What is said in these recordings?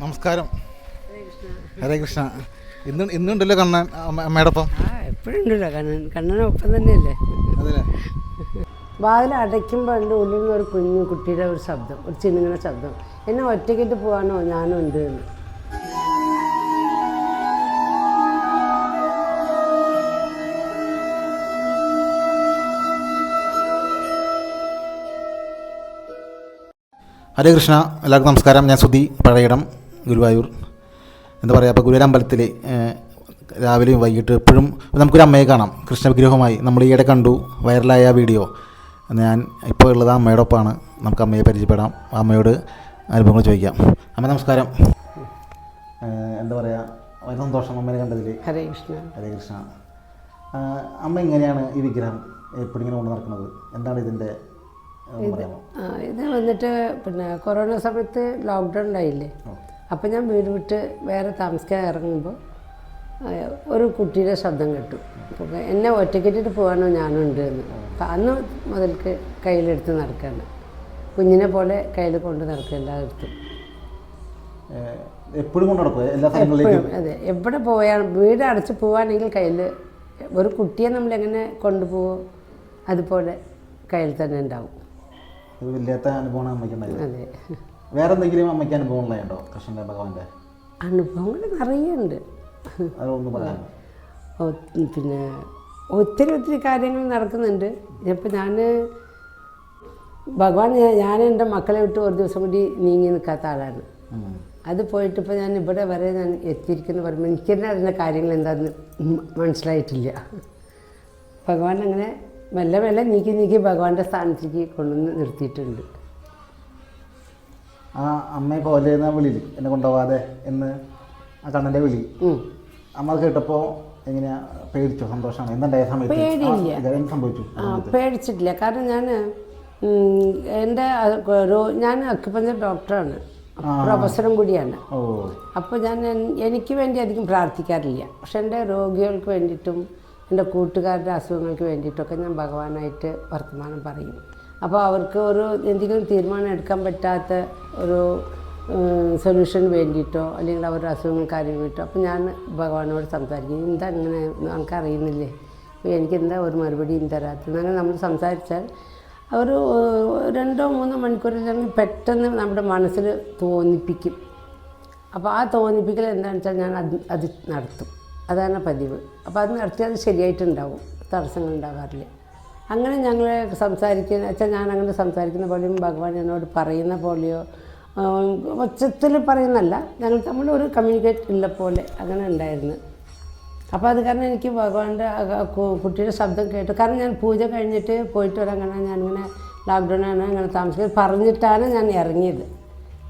നമസ്കാരം. ഹരേ കൃഷ്ണ. ഇന്ന് ഇന്നുണ്ടല്ലോ കണ്ണൻ അമ്മയുടെ ആ എപ്പോഴുണ്ടല്ലോ കണ്ണൻ. കണ്ണൻ ഒപ്പം തന്നെയല്ലേ? അതല്ലേ? വാതിൽ അടയ്ക്കുമ്പോൾ എന്റെ ഉള്ളിൽ നിന്ന് ഒരു കുഞ്ഞു കുട്ടിയുടെ ഒരു ശബ്ദം ഒരു ചിന്നുങ്ങണ ശബ്ദം. എന്നെ ഒറ്റയ്ക്കിട്ട് പോകാനോ ഞാനും ഉണ്ട് എന്ന്. ഹരേ കൃഷ്ണ. എല്ലാവർക്കും നമസ്കാരം. ഞാൻ സുധി പഴയിടം ഗുരുവായൂർ. എന്താ പറയുക അപ്പോൾ ഗുരുവായൂർ അമ്പലത്തിൽ രാവിലെയും വൈകിട്ട് എപ്പോഴും നമുക്കൊരു അമ്മയെ കാണാം. കൃഷ്ണ വിഗ്രഹമായി നമ്മൾ ഈയിടെ കണ്ടു വൈറലായ വീഡിയോ. ഞാൻ ഇപ്പോൾ ഉള്ളത് അമ്മയുടെ ഒപ്പമാണ്. നമുക്ക് അമ്മയെ പരിചയപ്പെടാം. അമ്മയോട് അനുഭവങ്ങൾ ചോദിക്കാം. അമ്മ നമസ്കാരം. എന്താ പറയുക വളരെ സന്തോഷം അമ്മയെ കണ്ടതിൽ ഹരേ കൃഷ്ണ. ഹരേ കൃഷ്ണ. അമ്മ എങ്ങനെയാണ് ഈ വിഗ്രഹം എപ്പോഴും ഇങ്ങനെ കൊണ്ട് നടക്കുന്നത്? എന്താണ് ഇതിന്റെ ഇത് വന്നിട്ട് പിന്നെ കൊറോണ സമയത്ത് ലോക്ക്ഡൗൺ ഉണ്ടായില്ലേ? അപ്പം ഞാൻ വീട് വിട്ട് വേറെ താമസിക്കാൻ ഇറങ്ങുമ്പോൾ ഒരു കുട്ടിയുടെ ശബ്ദം കേട്ടു. അപ്പോൾ എന്നെ ഒറ്റക്കെട്ടിട്ട് പോകാനോ ഞാനുണ്ട് എന്ന്. അപ്പം അന്ന് മുതൽക്ക് കയ്യിലെടുത്ത് നടക്കുകയാണ് കുഞ്ഞിനെ പോലെ കയ്യിൽ കൊണ്ട് നടക്കുക എല്ലായിടത്തും എപ്പോഴും കൊണ്ട് എല്ലാ സ്ഥലങ്ങളിലേക്കും? അതെ. എവിടെ പോയാൽ വീട് അടച്ച് പോവാണെങ്കിൽ കയ്യിൽ ഒരു കുട്ടിയെ നമ്മൾ എങ്ങനെ കൊണ്ടുപോകും അതുപോലെ കയ്യിൽ തന്നെ ഉണ്ടാവും. അതെ. വേറെ എന്തെങ്കിലും അമ്മയ്ക്ക് അനുഭവം ഉണ്ടായിട്ടുണ്ടോ കൃഷ്ണന്റെ ഭഗവാന്റെ? അനുഭവങ്ങൾ നിറയെ ഉണ്ട് അതൊന്ന് പറയാം പിന്നെ ഒത്തിരി ഒത്തിരി കാര്യങ്ങൾ നടക്കുന്നുണ്ട്. ഇപ്പം ഞാൻ ഭഗവാൻ ഞാൻ- എന്റെ മക്കളെ വിട്ട് ഒരു ദിവസം കൂടി നീങ്ങി നിൽക്കാത്ത ആളാണ്. അത് പോയിട്ട് ഇപ്പോൾ ഞാൻ ഇവിടെ വരെ ഞാൻ എത്തിയിരിക്കുന്നു പറയുമ്പോൾ എനിക്ക് തന്നെ അതിന്റെ കാര്യങ്ങൾ എന്താണെന്ന് മനസ്സിലായിട്ടില്ല. ഭഗവാൻ അങ്ങനെ മെല്ലെ മെല്ലെ നീക്കി നീക്കി ഭഗവാന്റെ സ്ഥാനത്തേക്ക് കൊണ്ടുവന്ന് നിർത്തിയിട്ടുണ്ട്. ആ അമ്മയെ പോലെ എന്ന വിളിയിൽ എന്നെ കൊണ്ടുപോവാതെ എന്ന് ആ കണ്ണന്റെ വിളി. അമ്മ അത് കേട്ടപ്പോൾ എങ്ങനെയാ പേടിച്ചോ? സന്തോഷമാണ് എന്തുണ്ടായ സമയത്ത്? സംഭവിച്ചു. പേടിച്ചിട്ടില്ല. കാരണം ഞാൻ എന്റെ ഞാൻ അക്യുപഞ്ചർ ഡോക്ടറാണ്. പ്രൊഫസറും കൂടിയാണ്. അപ്പോൾ ഞാൻ എനിക്ക് വേണ്ടി അധികം പ്രാർത്ഥിക്കാറില്ല. പക്ഷെ എന്റെ രോഗികൾക്ക് വേണ്ടിയിട്ടും എന്റെ കൂട്ടുകാരുടെ അസുഖങ്ങൾക്ക് വേണ്ടിയിട്ടൊക്കെ ഞാൻ ഭഗവാനായിട്ട് വർത്തമാനം പറയും. അപ്പോൾ അവർക്ക് ഒരു എന്തെങ്കിലും തീരുമാനം എടുക്കാൻ പറ്റാത്ത ഒരു സൊല്യൂഷൻ വേണ്ടിയിട്ടോ അല്ലെങ്കിൽ അവരുടെ അസുഖങ്ങൾ കാര്യം വേണ്ടിയിട്ടോ അപ്പോൾ ഞാൻ ഭഗവാനോട് സംസാരിക്കും എന്താ ഇങ്ങനെ? നമുക്ക് അറിയുന്നില്ലേ അപ്പോൾ എനിക്ക് എന്താ ഒരു മറുപടിയും തരാത്തത്? അങ്ങനെ നമ്മൾ സംസാരിച്ചാൽ അവർ രണ്ടോ മൂന്നോ മണിക്കൂറിൽ പെട്ടെന്ന് നമ്മുടെ മനസ്സിൽ തോന്നിപ്പിക്കും. അപ്പോൾ ആ തോന്നിപ്പിക്കൽ എന്താണെന്ന് വെച്ചാൽ ഞാൻ അത് അത് നടത്തും. അതാണ് പതിവ്. അപ്പോൾ അത് നടത്തിയാൽ അത് ശരിയായിട്ടുണ്ടാവും. തടസ്സങ്ങൾ ഉണ്ടാകാറില്ല. അങ്ങനെ ഞങ്ങൾ സംസാരിക്കുന്ന അച്ഛൻ ഞാൻ അങ്ങനെ സംസാരിക്കുന്ന പോലെയും ഭഗവാൻ എന്നോട് പറയുന്ന പോലെയോ ഒച്ചത്തിൽ പറയുന്നല്ല. ഞങ്ങൾ തമ്മിൽ ഒരു കമ്മ്യൂണിക്കേറ്റ് ഉള്ള പോലെ അങ്ങനെ ഉണ്ടായിരുന്നു. അപ്പോൾ അത് കാരണം എനിക്ക് ഭഗവാന്റെ കുട്ടിയുടെ ശബ്ദം കേട്ടു. കാരണം ഞാൻ പൂജ കഴിഞ്ഞിട്ട് പോയിട്ട് വരാൻ കാരണം ഞാനിങ്ങനെ ലോക്ക്ഡൗണാണ് അങ്ങനെ താമസിക്കുന്നത്. പറഞ്ഞിട്ടാണ് ഞാൻ ഇറങ്ങിയത്.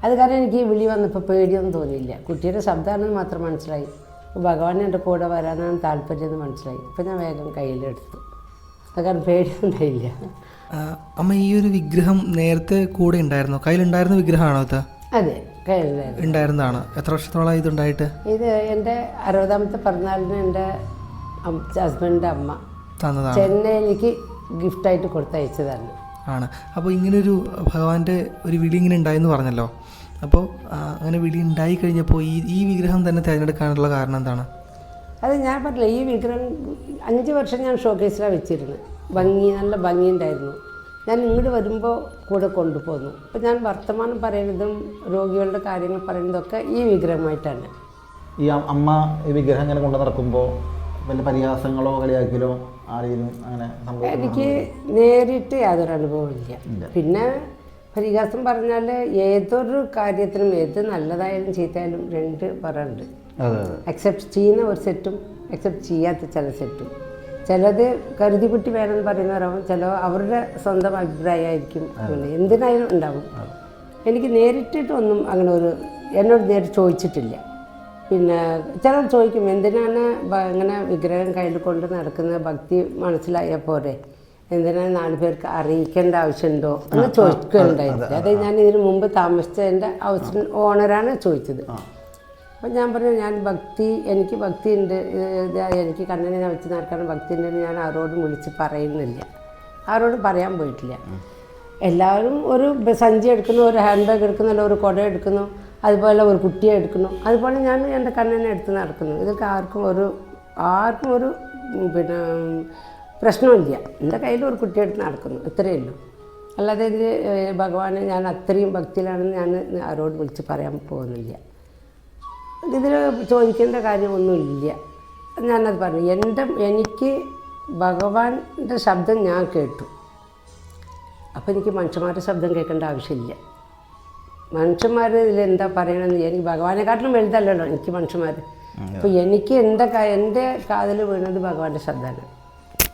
അത് കാരണം എനിക്ക് വിളി വന്നപ്പോൾ പേടിയൊന്നും തോന്നിയില്ല. കുട്ടിയുടെ ശബ്ദമാണെന്ന് മാത്രം മനസ്സിലായി. ഭഗവാൻ എന്റെ കൂടെ വരാനാണ് താല്പര്യം എന്ന് മനസ്സിലായി. അപ്പോൾ ഞാൻ വേഗം കയ്യിലെടുത്തു. കാരണം പേടിയൊന്നുമില്ല അമ്മ ഈ ഒരു വിഗ്രഹം നേരത്തെ കൂടെ ഉണ്ടായിരുന്നു? കയ്യിലുണ്ടായിരുന്ന വിഗ്രഹമാണോ അത്? അതെ ഉണ്ടായിരുന്നതാണ്? എത്ര വർഷത്തോളം ഇതുണ്ടായിട്ട് ഇത് എന്റെ അറുപതാമത്തെ പിറന്നാളിന് എന്റെ ഹസ്ബൻഡിന്റെ അമ്മ തന്നതാണ്. ചെന്നൈയിലേക്ക് ഗിഫ്റ്റായിട്ട് കൊടുത്തയച്ചതാണ്. ആണ്. അപ്പോൾ ഇങ്ങനൊരു ഭഗവാന്റെ ഒരു വിളി ഇങ്ങനെ ഉണ്ടായെന്ന് പറഞ്ഞല്ലോ. അപ്പോൾ അങ്ങനെ വിളി ഉണ്ടായി കഴിഞ്ഞപ്പോൾ ഈ ഈ വിഗ്രഹം തന്നെ തിരഞ്ഞെടുക്കാനുള്ള കാരണം എന്താണ്? അത് ഞാൻ പറഞ്ഞില്ല ഈ വിഗ്രഹം അഞ്ച് വർഷം ഞാൻ ഷോക്കേസിലാണ് വെച്ചിരുന്നത് ഭംഗി നല്ല ഭംഗിയുണ്ടായിരുന്നു ഞാൻ ഇങ്ങോട്ട് വരുമ്പോൾ കൂടെ കൊണ്ടുപോകുന്നു അപ്പോൾ ഞാൻ വർത്തമാനം പറയുന്നതും രോഗികളുടെ കാര്യങ്ങൾ പറയുന്നതൊക്കെ ഈ വിഗ്രഹമായിട്ടാണ്. ഈ അമ്മ ഈ വിഗ്രഹം ഇങ്ങനെ കൊണ്ടു നടക്കുമ്പോൾ വല്ല പരിഹാസങ്ങളോ കളിയാക്കലോ ആരെങ്കിലും അങ്ങനെ എനിക്ക് നേരിട്ട് യാതൊരു അനുഭവമില്ല പിന്നെ പരിഹാസം പറഞ്ഞാൽ ഏതൊരു കാര്യത്തിനും ഏത് നല്ലതായാലും ചീത്തയായാലും രണ്ട് പറയുന്നുണ്ട് അക്സെപ്റ്റ് ചെയ്യുന്ന ഒരു സെറ്റും അക്സെപ്റ്റ് ചെയ്യാത്ത ചില സെറ്റും. ചിലത് കരുതിക്കുട്ടി വേണമെന്ന് പറയുന്നവരാവും. ചില അവരുടെ സ്വന്തം അഭിപ്രായമായിരിക്കും. അങ്ങനെ എന്തിനായാലും ഉണ്ടാവും. എനിക്ക് നേരിട്ടിട്ടൊന്നും അങ്ങനെ ഒരു എന്നോട് നേരിട്ട് ചോദിച്ചിട്ടില്ല. പിന്നെ ചിലർ ചോദിക്കും എന്തിനാണ് അങ്ങനെ ഇങ്ങനെ വിഗ്രഹം കയ്യിൽ കൊണ്ട് നടക്കുന്ന ഭക്തി മനസ്സിലായ പോരെ എന്തിനാണ് നാല് പേർക്ക് അറിയിക്കേണ്ട ആവശ്യമുണ്ടോ? എന്ന് ചോദിക്കുകയുണ്ടായിരുന്നു അതായത് ഞാൻ ഇതിനു മുമ്പ് താമസിച്ചതിന്റെ ഹൗസ് ഓണറാണ് ചോദിച്ചത്. അപ്പം ഞാൻ പറഞ്ഞു ഞാൻ ഭക്തി എനിക്ക് ഭക്തി ഉണ്ട് എനിക്ക് കണ്ണനെ വെച്ച് നടക്കാൻ ഭക്തി ഉണ്ടെന്ന് ഞാൻ ആരോടും വിളിച്ച് പറയുന്നില്ല. ആരോടും പറയാൻ പോയിട്ടില്ല. എല്ലാവരും ഒരു സഞ്ചി എടുക്കുന്നു ഒരു ഹാൻഡ് ബാഗ് എടുക്കുന്നു ഒരു കുട എടുക്കുന്നു അതുപോലെ ഒരു കുട്ടിയെ എടുക്കുന്നു. അതുപോലെ ഞാൻ എന്റെ കണ്ണനെ എടുത്ത് നടക്കുന്നു. ഇതൊക്കെ ആർക്കും ഒരു ആർക്കും ഒരു പിന്നെ പ്രശ്നമില്ല. എന്റെ കയ്യിൽ ഒരു കുട്ടിയെ എടുത്ത് നടക്കുന്നു. ഇത്രയേ ഉള്ളൂ. അല്ലാതെ ഏഹ്, ഭഗവാനെ ഞാൻ അത്രയും ഭക്തിയിലാണെന്ന് ഞാൻ ആരോട് വിളിച്ച് പറയാൻ പോകുന്നില്ല. ഇതിൽ ചോദിക്കേണ്ട കാര്യമൊന്നുമില്ല. ഞാനത് പറഞ്ഞു. എന്റെ എനിക്ക് ഭഗവാന്റെ ശബ്ദം ഞാൻ കേട്ടു. അപ്പോൾ എനിക്ക് മനുഷ്യന്മാരുടെ ശബ്ദം കേൾക്കേണ്ട ആവശ്യമില്ല. മനുഷ്യന്മാർ ഇതിലെന്താ പറയണമെന്ന് എനിക്ക് ഭഗവാനെക്കാട്ടിലും വലുതല്ലല്ലോ എനിക്ക് മനുഷ്യന്മാർ അപ്പോൾ എനിക്ക് എന്റെ എന്റെ കാതിൽ വീണത് ഭഗവാന്റെ ശബ്ദമാണ്.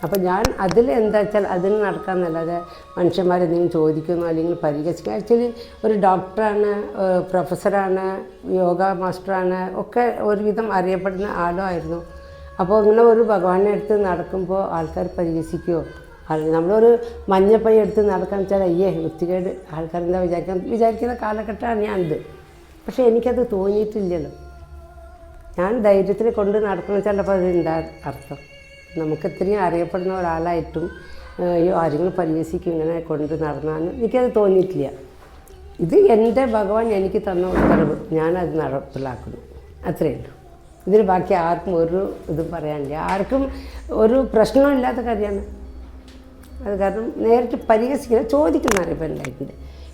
അപ്പോൾ ഞാൻ അതിൽ എന്താ വെച്ചാൽ അതിന് നടക്കാമെന്നല്ലാതെ മനുഷ്യന്മാരെന്തെങ്കിലും ചോദിക്കുന്നു അല്ലെങ്കിൽ പരിഹസിക്കുക ആക്ച്വലി ഒരു ഡോക്ടറാണ് പ്രൊഫസറാണ് യോഗ മാസ്റ്ററാണ് ഒക്കെ ഒരുവിധം അറിയപ്പെടുന്ന ആളും ആയിരുന്നു. അപ്പോൾ ഇങ്ങനെ ഒരു ഭഗവാനെ എടുത്ത് നടക്കുമ്പോൾ ആൾക്കാർ പരിഹസിക്കുമോ നമ്മളൊരു മഞ്ഞപ്പൈ എടുത്ത് നടക്കാൻ വെച്ചാൽ അയ്യേ വൃത്തികേട്. ആൾക്കാരെന്താ വിചാരിക്കാൻ? വിചാരിക്കുന്ന കാലഘട്ടമാണ് ഞാനിത്. പക്ഷേ എനിക്കത് തോന്നിയിട്ടില്ലല്ലോ. ഞാൻ ധൈര്യത്തിൽ കൊണ്ട് നടക്കണം ചിലപ്പോൾ അത് എന്താ അർത്ഥം? നമുക്ക് ഇത്രയും അറിയപ്പെടുന്ന ഒരാളായിട്ടും ആരെങ്കിലും പരിഹസിക്കും ഇങ്ങനെ കൊണ്ട് നടന്നാന്ന് എനിക്കത് തോന്നിയിട്ടില്ല. ഇത് എന്റെ ഭഗവാൻ എനിക്ക് തന്ന ഉത്തരവ് ഞാനത് നടപ്പിലാക്കുന്നു. അത്രയേ ഉള്ളൂ. ഇതിന് ബാക്കി ആർക്കും ഒരു ഇതും പറയാനില്ല. ആർക്കും ഒരു പ്രശ്നമില്ലാത്ത കാര്യമാണ്. അത് കാരണം നേരിട്ട് പരിഹസിക്കുന്ന ചോദിക്കുന്ന അറിയിപ്പം ഉണ്ടായിട്ടുണ്ട്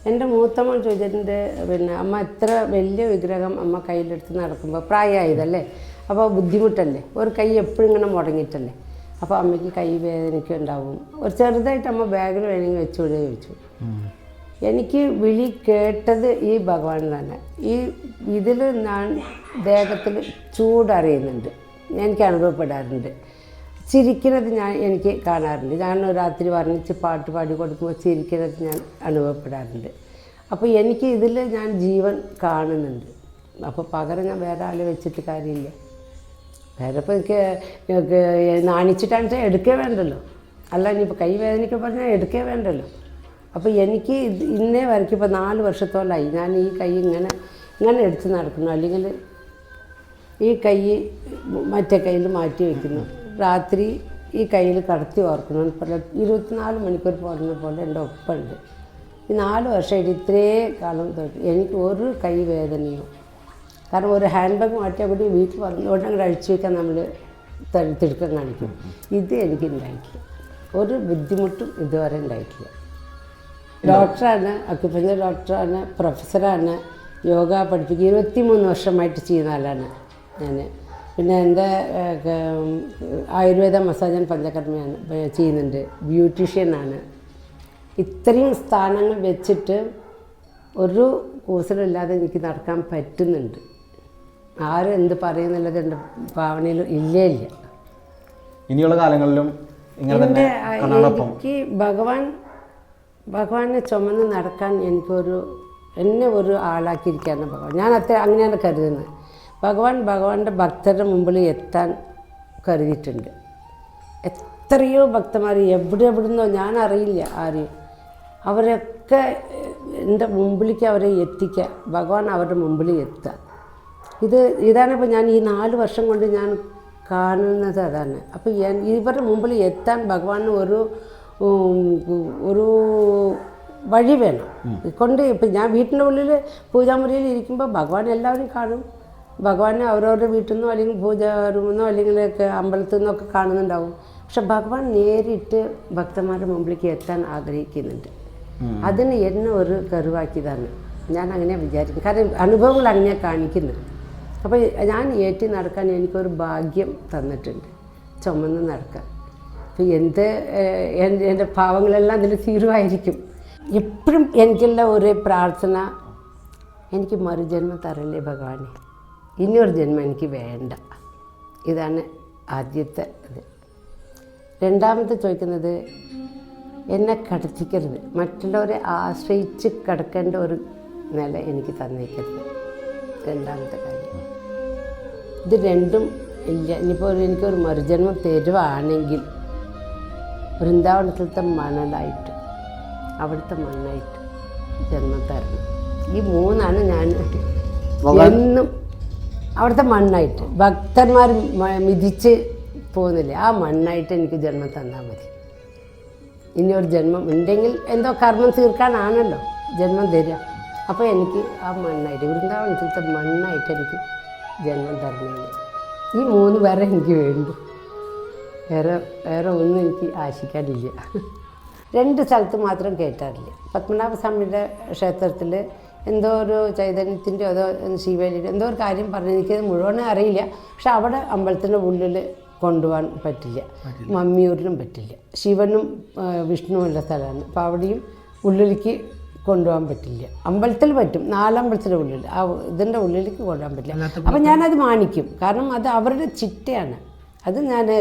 എന്റെ മൂത്തമ്മ ചോദിച്ചിട്ടുണ്ട് പിന്നെ അമ്മ ഇത്ര വലിയ വിഗ്രഹം അമ്മ കയ്യിലെടുത്ത് നടക്കുമ്പോൾ പ്രായമായതല്ലേ? അപ്പോൾ ബുദ്ധിമുട്ടല്ലേ? ഒരു കൈ എപ്പോഴും ഇങ്ങനെ മുടങ്ങിയിട്ടല്ലേ? അപ്പോൾ അമ്മയ്ക്ക് കൈ വേദനയ്ക്ക് ഉണ്ടാവും. ഒരു ചെറുതായിട്ട് അമ്മ ബാഗിൽ വേണമെങ്കിൽ വെച്ചുവിടുക ചോദിച്ചു. എനിക്ക് വിളി കേട്ടത് ഈ ഭഗവാൻ തന്നെ. ഈ ഇതിൽ ഞാൻ ദേഹത്തിൽ ചൂടറിയുന്നുണ്ട്. എനിക്ക് അനുഭവപ്പെടാറുണ്ട്. ചിരിക്കുന്നത് ഞാൻ എനിക്ക് കാണാറുണ്ട്. ഞാൻ രാത്രി വർണിച്ച് പാട്ട് പാടി കൊടുക്കുമ്പോൾ ചിരിക്കുന്നത് ഞാൻ അനുഭവപ്പെടാറുണ്ട്. അപ്പോൾ എനിക്ക് ഇതിൽ ഞാൻ ജീവൻ കാണുന്നുണ്ട്. അപ്പോൾ പകരം ഞാൻ വേറെ ആളെ വെച്ചിട്ട് കാര്യമില്ല. വേറെ ഇപ്പോൾ എനിക്ക് നാണിച്ചിട്ടാണ് എടുക്കേ വേണ്ടല്ലോ. അല്ല ഇനിയിപ്പോൾ കൈ വേദനയ്ക്ക് പറഞ്ഞാൽ എടുക്കേ വേണ്ടല്ലോ. അപ്പോൾ എനിക്ക് ഇന്നേ വരയ്ക്കും ഇപ്പോൾ നാല് വർഷത്തോളമായി ഞാൻ ഈ കൈ ഇങ്ങനെ ഇങ്ങനെ എടുത്ത് നടക്കുന്നു. അല്ലെങ്കിൽ ഈ കൈ മറ്റേ കയ്യിൽ മാറ്റി വയ്ക്കുന്നു രാത്രി ഈ കയ്യിൽ കടത്തി ഇപ്പോൾ ഇരുപത്തിനാല് മണിക്കൂർ പോകുന്ന പോലെ എന്റെ ഒപ്പമുണ്ട്. ഈ നാല് വർഷമായിട്ട് ഇത്രേ കാലം തൊട്ട് എനിക്ക് ഒരു കൈ വേദനയോ കാരണം ഒരു ഹാൻഡ് ബാഗ് മാറ്റിയാൽ കൂടി വീട്ടിൽ വന്നുകൊണ്ട് അങ്ങോട്ട് അഴിച്ചു വയ്ക്കാൻ നമ്മൾ തിടുക്കം കാണിക്കും. ഇത് എനിക്ക് ഉണ്ടായിട്ടില്ല ഒരു ബുദ്ധിമുട്ടും ഇതുവരെ ഉണ്ടായിട്ടില്ല ഡോക്ടറാണ് അക്യുപഞ്ചർ ഡോക്ടറാണ് പ്രൊഫസറാണ് യോഗ പഠിപ്പിക്കുക ഇരുപത്തി മൂന്ന് വർഷമായിട്ട് ചെയ്യുന്ന ആളാണ് ഞാൻ പിന്നെ എന്റെ ആയുർവേദ മസാജ് മസാജൻ പഞ്ചകർമ്മയാണ് ചെയ്യുന്നുണ്ട്. ബ്യൂട്ടീഷ്യനാണ്. ഇത്രയും സ്ഥാനങ്ങൾ വെച്ചിട്ട് ഒരു കൂസലില്ലാതെ എനിക്ക് നടക്കാൻ പറ്റുന്നുണ്ട്. ആരും എന്ത് പറയുന്നുള്ളത് എന്റെ ഭാവനയിൽ ഇല്ലേ ഇല്ല. ഇനിയുള്ള കാലങ്ങളിലും ഇങ്ങനെ തന്നെ കണ്ണാടൊപ്പം എനിക്ക് ഭഗവാൻ ഭഗവാനെ ചുമന്ന് നടക്കാൻ എനിക്കൊരു എന്നെ ഒരു ആളാക്കിയിരിക്കുകയാണ് ഭഗവാൻ. ഞാൻ അത്ര അങ്ങനെയാണ് കരുതുന്നത്. ഭഗവാൻ ഭഗവാന്റെ ഭക്തരുടെ മുമ്പിൽ എത്താൻ കരുതിയിട്ടുണ്ട്. എത്രയോ ഭക്തന്മാർ എവിടെ എവിടുന്നോ ഞാൻ അറിയില്ല ആരെയും. അവരൊക്കെ എന്റെ മുമ്പിലേക്ക് അവരെ എത്തിക്കുക ഭഗവാൻ അവരുടെ മുമ്പിൽ എത്തുക ഇത് ഇതാണ് ഇപ്പോൾ ഞാൻ ഈ നാല് വർഷം കൊണ്ട് ഞാൻ കാണുന്നത് അതാണ്. അപ്പോൾ ഞാൻ- ഇവരുടെ മുമ്പിൽ എത്താൻ ഭഗവാന് ഒരു ഒരു വഴി വേണം. കൊണ്ട് ഇപ്പം ഞാൻ വീട്ടിന്റെ ഉള്ളിൽ പൂജാമുറിയിൽ ഇരിക്കുമ്പോൾ ഭഗവാൻ എല്ലാവരും കാണും. ഭഗവാനെ അവരവരുടെ വീട്ടിൽ നിന്നോ അല്ലെങ്കിൽ പൂജ റൂമിൽ അല്ലെങ്കിൽ അമ്പലത്തിൽ നിന്നൊക്കെ കാണുന്നുണ്ടാവും. പക്ഷെ ഭഗവാൻ നേരിട്ട് ഭക്തന്മാരുടെ മുമ്പിലേക്ക് എത്താൻ ആഗ്രഹിക്കുന്നുണ്ട്. അതിന് എന്നെ ഒരു കരുവാക്കിയതാണ്. ഞാൻ അങ്ങനെ വിചാരിക്കും കാരണം അനുഭവങ്ങൾ അങ്ങനെ കാണിക്കുന്നത്. അപ്പോൾ ഞാൻ ഏറ്റി നടക്കാൻ എനിക്കൊരു ഭാഗ്യം തന്നിട്ടുണ്ട്. ചുമന്ന് നടക്കാൻ. അപ്പോൾ എന്ത് എന്റെ പാവങ്ങളെല്ലാം അതിൽ തീരുമായിരിക്കും. എപ്പോഴും എനിക്കുള്ള ഒരു പ്രാർത്ഥന എനിക്ക് മറുജന്മം തരല്ലേ ഭഗവാനെ. ഇനിയൊരു ജന്മം എനിക്ക് വേണ്ട. ഇതാണ് ആദ്യത്തെ ഇത്. രണ്ടാമത്തെ ചോദിക്കുന്നത് എന്നെ കടത്തിക്കരുത് മറ്റുള്ളവരെ ആശ്രയിച്ച് കിടക്കേണ്ട ഒരു നില എനിക്ക് തന്നേക്കരുത്. രണ്ടാമത്തെ കാര്യം. ഇത് രണ്ടും ഇല്ല. ഇനിയിപ്പോൾ എനിക്കൊരു മറുജന്മം തരുവാണെങ്കിൽ വൃന്ദാവനത്തിലത്തെ മണലായിട്ട് അവിടുത്തെ മണ്ണായിട്ട് ജന്മം തരണം. ഈ മൂന്നാണ് ഞാൻ എന്നും അവിടുത്തെ മണ്ണായിട്ട്. ഭക്തന്മാർ മിതിച്ച് പോകുന്നില്ലേ ആ മണ്ണായിട്ട് എനിക്ക് ജന്മം തന്നാൽ മതി. ഇനി ഒരു ജന്മം ഉണ്ടെങ്കിൽ എന്തോ കർമ്മം തീർക്കാനാണല്ലോ. ജന്മം തരിക അപ്പോൾ എനിക്ക് ആ മണ്ണായിട്ട് വൃന്ദാവനത്തിലത്തെ മണ്ണായിട്ട് എനിക്ക് ജന്മം തരണേ ഈ മൂന്ന് വേറെ എനിക്ക് വേണ്ടു. വേറെ വേറെ ഒന്നും എനിക്ക് ആശിക്കാനില്ല. രണ്ട് സ്ഥലത്ത് മാത്രം കേട്ടാറില്ല പത്മനാഭസ്വാമിയുടെ ക്ഷേത്രത്തിൽ എന്തോ ഒരു ചൈതന്യത്തിന്റെ അതോ ശിവലിന്റെ എന്തോ ഒരു കാര്യം പറഞ്ഞു എനിക്കത് മുഴുവനും അറിയില്ല. പക്ഷെ അവിടെ അമ്പലത്തിന്റെ ഉള്ളിൽ കൊണ്ടുപോകാൻ പറ്റില്ല. മമ്മിയൂരിനും പറ്റില്ല. ശിവനും വിഷ്ണുവുള്ള സ്ഥലമാണ്. അപ്പോൾ അവിടെയും ഉള്ളിലേക്ക് കൊണ്ടുപോകാൻ പറ്റില്ല. അമ്പലത്തിൽ പറ്റും. നാലമ്പലത്തിന്റെ ഉള്ളിൽ. ആ ഇതിന്റെ ഉള്ളിലേക്ക് കൊണ്ടുപോകാൻ പറ്റില്ല. അപ്പം ഞാനത് മാനിക്കും. കാരണം അത് അവരുടെ ചിട്ടയാണ്. അത് ഞാൻ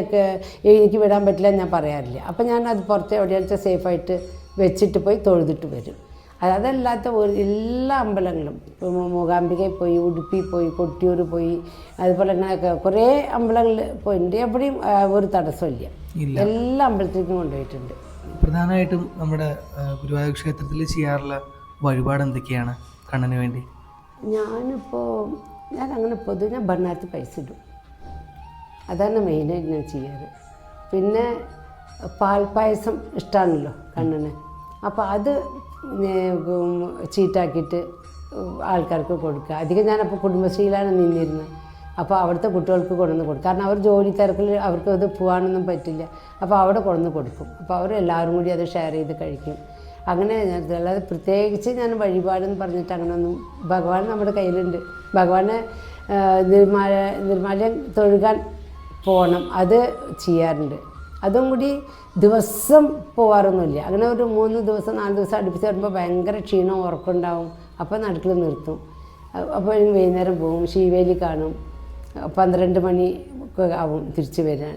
എനിക്ക് വിടാൻ പറ്റില്ല ഞാൻ പറയാറില്ല. അപ്പം ഞാൻ അത് പുറത്ത് എവിടെയാണെന്ന് വെച്ചാൽ സേഫായിട്ട് വെച്ചിട്ട് പോയി തൊഴുതിട്ട് വരും. അത് അതല്ലാത്ത ഒരു എല്ലാ അമ്പലങ്ങളും. മൂകാംബികയിൽ പോയി ഉടുപ്പി പോയി കൊട്ടിയൂർ പോയി അതുപോലെ ഇങ്ങനെയൊക്കെ കുറേ അമ്പലങ്ങളിൽ പോയിട്ടുണ്ട് എവിടെയും ഒരു തടസ്സമില്ല. എല്ലാ അമ്പലത്തിലേക്കും കൊണ്ടുപോയിട്ടുണ്ട്. പ്രധാനമായിട്ടും നമ്മുടെ ഗുരുവായൂർ ക്ഷേത്രത്തിൽ ചെയ്യാറുള്ള വഴിപാട് എന്തൊക്കെയാണ് കണ്ണന് വേണ്ടി? ഞാനിപ്പോൾ ഞാൻ അങ്ങനെ പൊതുവെ ഞാൻ ഭണ്ണാരത്ത് പൈസ ഇടും. അതാണ് മെയിനായിട്ട് ഞാൻ ചെയ്യാറ്. പിന്നെ പാൽപ്പായസം ഇഷ്ടമാണല്ലോ കണ്ണന്. അപ്പോൾ അത് ചീറ്റാക്കിയിട്ട് ആൾക്കാർക്ക് കൊടുക്കുക. അധികം ഞാനപ്പോൾ കുടുംബശ്രീയിലാണ് നിന്നിരുന്നത്. അപ്പോൾ അവിടുത്തെ കുട്ടികൾക്ക് കൊണ്ടുവന്ന് കൊടുക്കും. കാരണം അവർ ജോലി തിരക്കിൽ അവർക്ക് അത് പോകാനൊന്നും പറ്റില്ല. അപ്പോൾ അവിടെ കൊണ്ടുവന്ന് കൊടുക്കും. അപ്പോൾ അവർ എല്ലാവരും കൂടി അത് ഷെയർ ചെയ്ത് കഴിക്കും. അങ്ങനെ അല്ലാതെ പ്രത്യേകിച്ച് ഞാൻ വഴിപാടെന്ന് പറഞ്ഞിട്ട് അങ്ങനെയൊന്നും ഭഗവാൻ നമ്മുടെ കയ്യിലുണ്ട്. ഭഗവാനെ നിർമാല നിർമാല്യം തൊഴുകാൻ പോകണം അത് ചെയ്യാറുണ്ട്. അതും കൂടി ദിവസം പോകാറൊന്നുമില്ല അങ്ങനെ ഒരു മൂന്ന് ദിവസം നാല് ദിവസം അടുപ്പിച്ച് വരുമ്പോൾ ഭയങ്കര ക്ഷീണം ഉറക്കുണ്ടാവും അപ്പോൾ നടുക്കിൽ നിർത്തും. അപ്പോൾ വൈകുന്നേരം പോകും ശീവേലി കാണും. പന്ത്രണ്ട് മണി ആവും തിരിച്ചു വരാൻ.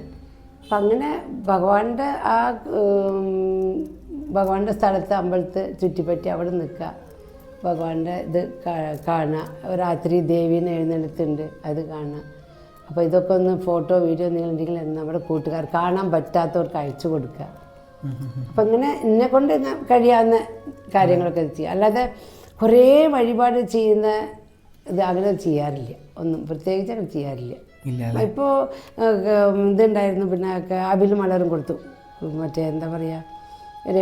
അപ്പം അങ്ങനെ ഭഗവാന്റെ ആ ഭഗവാന്റെ സ്ഥലത്ത് അമ്പലത്ത് ചുറ്റിപ്പറ്റി അവിടെ നിൽക്കുക ഭഗവാന്റെ ഇത് കാണുക രാത്രി ദേവീനെ എഴുന്നള്ളത്തുണ്ട് അത് കാണുക അപ്പോൾ ഇതൊക്കെ ഒന്ന് ഫോട്ടോ വീഡിയോ എന്തെങ്കിലും നമ്മുടെ കൂട്ടുകാർ കാണാൻ പറ്റാത്തവർക്ക് അയച്ചു കൊടുക്കുക അപ്പം ഇങ്ങനെ എന്നെ കൊണ്ട് കഴിയാവുന്ന കാര്യങ്ങളൊക്കെ ചെയ്യുക അല്ലാതെ കുറേ വഴിപാട് ചെയ്യുന്ന ഇത് അങ്ങനെ ചെയ്യാറില്ല. ഒന്നും പ്രത്യേകിച്ച് അങ്ങനെ ചെയ്യാറില്ല. ഇപ്പോൾ ഇതുണ്ടായിരുന്നു. പിന്നെ അവിൽ മലറും കൊടുത്തു. മറ്റേ എന്താ പറയുക ഒരു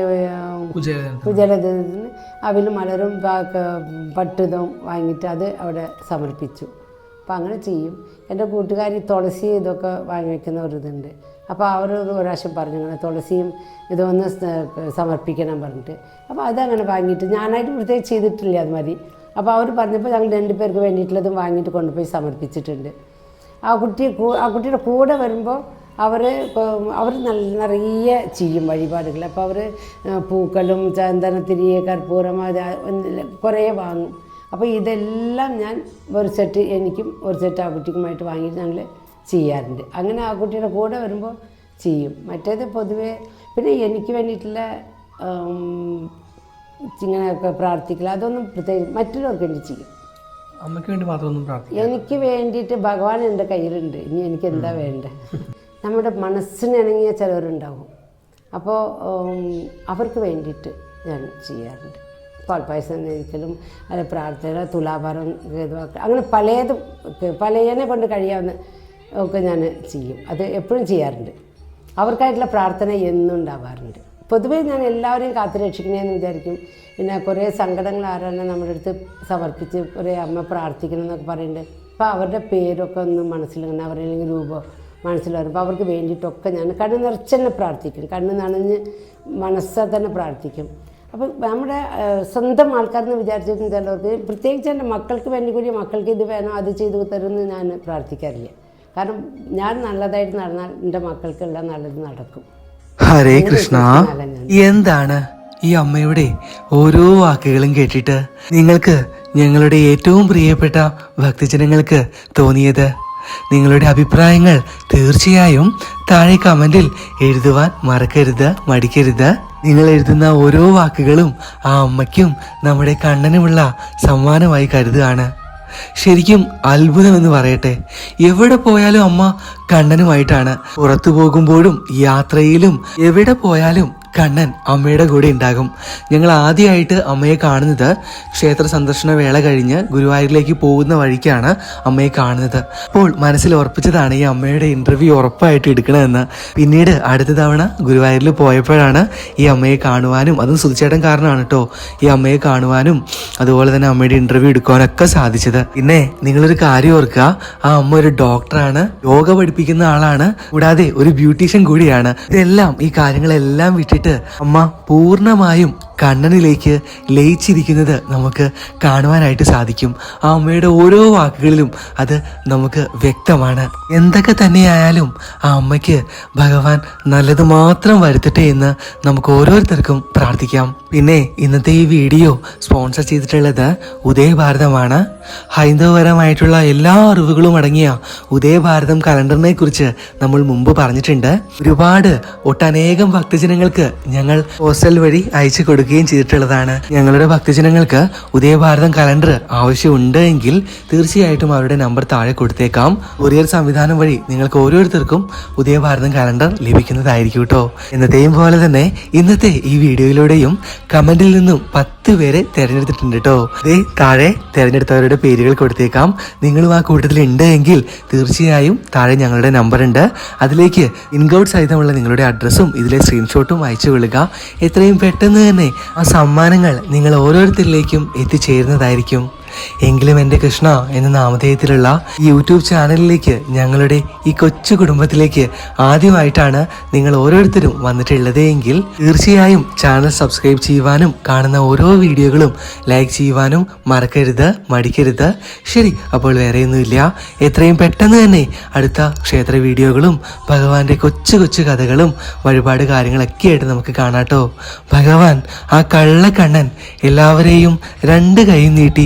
അവിൽ മലരും പട്ടുതും വാങ്ങിയിട്ട് അത് അവിടെ സമർപ്പിച്ചു. അപ്പോൾ അങ്ങനെ ചെയ്യും. എന്റെ കൂട്ടുകാരി തുളസി ഇതൊക്കെ വാങ്ങി വയ്ക്കുന്ന ഒരു ഇതുണ്ട്. അപ്പോൾ അവർ ഒരു പ്രാവശ്യം പറഞ്ഞു ഇങ്ങനെ തുളസിയും ഇതൊന്ന് സമർപ്പിക്കണം പറഞ്ഞിട്ട്. അപ്പോൾ അതങ്ങനെ വാങ്ങിയിട്ട് ഞാനായിട്ട് പ്രത്യേകിച്ച് ചെയ്തിട്ടില്ല അത് മതി അപ്പോൾ അവർ പറഞ്ഞപ്പോൾ ഞങ്ങൾ രണ്ട് പേർക്ക് വേണ്ടിയിട്ടുള്ളതും വാങ്ങിയിട്ട് കൊണ്ടുപോയി സമർപ്പിച്ചിട്ടുണ്ട്. ആ കുട്ടി ആ കുട്ടിയുടെ കൂടെ വരുമ്പോൾ അവർ അവർ നല്ല നിറയെ ചെയ്യും വഴിപാടുകൾ. അപ്പോൾ അവർ പൂക്കളും ചന്ദനത്തിരി കർപ്പൂരം അത് കുറേ വാങ്ങും. അപ്പോൾ ഇതെല്ലാം ഞാൻ ഒരു സെറ്റ് എനിക്കും ഒരു സെറ്റ് ആ കുട്ടിക്കുമായിട്ട് വാങ്ങിയിട്ട് ഞങ്ങൾ ചെയ്യാറുണ്ട്. അങ്ങനെ ആ കുട്ടിയുടെ കൂടെ വരുമ്പോൾ ചെയ്യും. മറ്റേത് പൊതുവേ പിന്നെ എനിക്ക് വേണ്ടിയിട്ടുള്ള ഇങ്ങനെയൊക്കെ പ്രാർത്ഥിക്കില്ല അതൊന്നും പ്രത്യേകിച്ച് മറ്റുള്ളവർക്ക് വേണ്ടി ചെയ്യും. അമ്മയ്ക്ക് വേണ്ടി മാത്രമൊന്നും പ്രാർത്ഥിക്കും എനിക്ക് വേണ്ടിയിട്ട് ഭഗവാൻ എന്റെ കയ്യിലുണ്ട്. ഇനി എനിക്ക് എന്താ വേണ്ടത് നമ്മുടെ മനസ്സിനിണങ്ങിയ ചിലവരുണ്ടാവും. അപ്പോൾ അവർക്ക് വേണ്ടിയിട്ട് ഞാൻ ചെയ്യാറുണ്ട്. പാൽപ്പായസം ഒരിക്കലും അല്ലെ പ്രാർത്ഥന തുലാഭാരം അങ്ങനെ പലതും പലയനെ കൊണ്ട് കഴിയാവുന്ന ഒക്കെ ഞാൻ ചെയ്യും. അത് എപ്പോഴും ചെയ്യാറുണ്ട്. അവർക്കായിട്ടുള്ള പ്രാർത്ഥന എന്നും ഉണ്ടാവാറുണ്ട്. പൊതുവേ ഞാൻ എല്ലാവരെയും കാത്തു രക്ഷിക്കണേന്ന് വിചാരിക്കും. പിന്നെ കുറേ സങ്കടങ്ങൾ ആരാണ് നമ്മുടെ അടുത്ത് സമർപ്പിച്ച് കുറേ അമ്മ പ്രാർത്ഥിക്കണം എന്നൊക്കെ പറയുന്നുണ്ട് അപ്പോൾ അവരുടെ പേരൊക്കെ ഒന്ന് മനസ്സിലിങ്ങനെ അവരുടെ രൂപം മനസ്സിൽ വരുമ്പോൾ അവർക്ക് വേണ്ടിയിട്ടൊക്കെ ഞാൻ കണ്ണ് നിറച്ച് തന്നെ പ്രാർത്ഥിക്കും. കണ്ണ് നനഞ്ഞ് മനസ്സാ തന്നെ പ്രാർത്ഥിക്കും. അപ്പം നമ്മുടെ സ്വന്തം ആൾക്കാരെന്ന് വിചാരിച്ചിരുന്ന ചിലവർക്ക് പ്രത്യേകിച്ച് എന്റെ മക്കൾക്ക് വേണ്ടി കൂടി മക്കൾക്ക് ഇത് വേണം അത് ചെയ്തു തരുമെന്ന് ഞാൻ പ്രാർത്ഥിക്കാറില്ല. കാരണം ഞാൻ നല്ലതായിട്ട് നടന്നാൽ എന്റെ മക്കൾക്കെല്ലാം നല്ലത് നടക്കും. ഹരേ കൃഷ്ണ. എന്താണ് ഈ അമ്മയുടെ ഓരോ വാക്കുകളും കേട്ടിട്ട് നിങ്ങൾക്ക് ഞങ്ങളുടെ ഏറ്റവും പ്രിയപ്പെട്ട ഭക്തജനങ്ങൾക്ക് തോന്നിയത്? നിങ്ങളുടെ അഭിപ്രായങ്ങൾ തീർച്ചയായും താഴെ കമന്റിൽ എഴുതുവാൻ മറക്കരുത് മടിക്കരുത്. നിങ്ങൾ എഴുതുന്ന ഓരോ വാക്കുകളും ആ അമ്മയ്ക്കും നമ്മുടെ കണ്ണനുമുള്ള സമ്മാനമായി കരുതുകയാണ്. ശരിക്കും അത്ഭുതം എന്ന് പറയട്ടെ. എവിടെ പോയാലും അമ്മ കണ്ണനുമായിട്ടാണ്. പുറത്തു പോകുമ്പോഴും യാത്രയിലും എവിടെ പോയാലും കണ്ണൻ അമ്മയുടെ കൂടെ ഉണ്ടാകും. ഞങ്ങൾ ആദ്യമായിട്ട് അമ്മയെ കാണുന്നത് ക്ഷേത്ര സന്ദർശന വേള കഴിഞ്ഞ് ഗുരുവായൂരിലേക്ക് പോകുന്ന വഴിക്കാണ് അമ്മയെ കാണുന്നത്. അപ്പോൾ മനസ്സിൽ ഉറപ്പിച്ചതാണ് ഈ അമ്മയുടെ ഇന്റർവ്യൂ ഉറപ്പായിട്ട് എടുക്കണമെന്ന്. പിന്നീട് അടുത്ത തവണ ഗുരുവായൂരിൽ പോയപ്പോഴാണ് ഈ അമ്മയെ കാണുവാനും അതും സുധിച്ചേട്ടൻ കാരണമാണ് കേട്ടോ ഈ അമ്മയെ കാണുവാനും അതുപോലെ തന്നെ അമ്മയുടെ ഇന്റർവ്യൂ എടുക്കുവാനൊക്കെ സാധിച്ചത്. പിന്നെ നിങ്ങളൊരു കാര്യം ഓർക്കുക ആ അമ്മ ഒരു ഡോക്ടറാണ് യോഗ പഠിപ്പിക്കുന്ന ആളാണ് കൂടാതെ ഒരു ബ്യൂട്ടീഷ്യൻ കൂടിയാണ്. ഇതെല്ലാം ഈ കാര്യങ്ങളെല്ലാം വിട്ടിട്ട് അമ്മ പൂർണമായും കണ്ണനിലേക്ക് ലയിച്ചിരിക്കുന്നത് നമുക്ക് കാണുവാനായിട്ട് സാധിക്കും. ആ അമ്മയുടെ ഓരോ വാക്കുകളിലും അത് നമുക്ക് വ്യക്തമാണ്. എന്തൊക്കെ തന്നെയായാലും ആ അമ്മയ്ക്ക് ഭഗവാൻ നല്ലത് മാത്രം വരുത്തട്ടെ എന്ന് നമുക്ക് ഓരോരുത്തർക്കും പ്രാർത്ഥിക്കാം. പിന്നെ ഇന്നത്തെ ഈ വീഡിയോ സ്പോൺസർ ചെയ്തിട്ടുള്ളത് ഉദയഭാരതമാണ്. ഹൈന്ദവപരമായിട്ടുള്ള എല്ലാ അറിവുകളും അടങ്ങിയ ഉദയഭാരതം കലണ്ടറിനെ കുറിച്ച് നമ്മൾ മുമ്പ് പറഞ്ഞിട്ടുണ്ട്. ഒരുപാട് ഒട്ടനേകം ഭക്തജനങ്ങൾക്ക് ഞങ്ങൾ പോസ്റ്റൽ വഴി അയച്ചു കൊടുക്കുകയും ചെയ്തിട്ടുള്ളതാണ്. ഞങ്ങളുടെ ഭക്തജനങ്ങൾക്ക് ഉദയഭാരതം കലണ്ടർ ആവശ്യമുണ്ട് എങ്കിൽ തീർച്ചയായിട്ടും അവരുടെ നമ്പർ താഴെ കൊടുത്തേക്കാം. കൊറിയർ സംവിധാനം വഴി നിങ്ങൾക്ക് ഓരോരുത്തർക്കും ഉദയഭാരതം കലണ്ടർ ലഭിക്കുന്നതായിരിക്കും കേട്ടോ എന്നത്തെയും പോലെ തന്നെ ഇന്നത്തെ ഈ വീഡിയോയിലൂടെയും കമന്റിൽ നിന്നും പത്ത് പേരെ തിരഞ്ഞെടുത്തിട്ടുണ്ട് കേട്ടോ ദേ താഴെ തിരഞ്ഞെടുത്തവരുടെ പേരുകൾ കൊടുത്തേക്കാം. നിങ്ങളും ആ കൂട്ടത്തിൽ ഉണ്ട് എങ്കിൽ തീർച്ചയായും താഴെ ഞങ്ങളുടെ നമ്പർ ഉണ്ട്. അതിലേക്ക് ഇൻകൗട്ട് സഹിതമുള്ള നിങ്ങളുടെ അഡ്രസ്സും ഇതിലെ സ്ക്രീൻഷോട്ടും അയച്ചു കൊള്ളുക എത്രയും പെട്ടെന്ന് തന്നെ ആ സമ്മാനങ്ങൾ നിങ്ങൾ ഓരോരുത്തരിലേക്കും എത്തിച്ചേരുന്നതായിരിക്കും. എങ്കിലും എന്റെ കൃഷ്ണ എന്ന നാമധേയത്തിലുള്ള യൂട്യൂബ് ചാനലിലേക്ക് ഞങ്ങളുടെ ഈ കൊച്ചു കുടുംബത്തിലേക്ക് ആദ്യമായിട്ടാണ് നിങ്ങൾ ഓരോരുത്തരും വന്നിട്ടുള്ളത് എങ്കിൽ തീർച്ചയായും ചാനൽ സബ്സ്ക്രൈബ് ചെയ്യുവാനും കാണുന്ന ഓരോ വീഡിയോകളും ലൈക്ക് ചെയ്യുവാനും മറക്കരുത് മടിക്കരുത്. ശരി അപ്പോൾ വേറെയൊന്നുമില്ല. എത്രയും പെട്ടെന്ന് തന്നെ അടുത്ത ക്ഷേത്ര വീഡിയോകളും ഭഗവാന്റെ കൊച്ചു കൊച്ചു കഥകളും വഴിപാട് കാര്യങ്ങളൊക്കെ ആയിട്ട് നമുക്ക് കാണാട്ടോ ഭഗവാൻ ആ കള്ളക്കണ്ണൻ എല്ലാവരെയും രണ്ട് കൈ നീട്ടി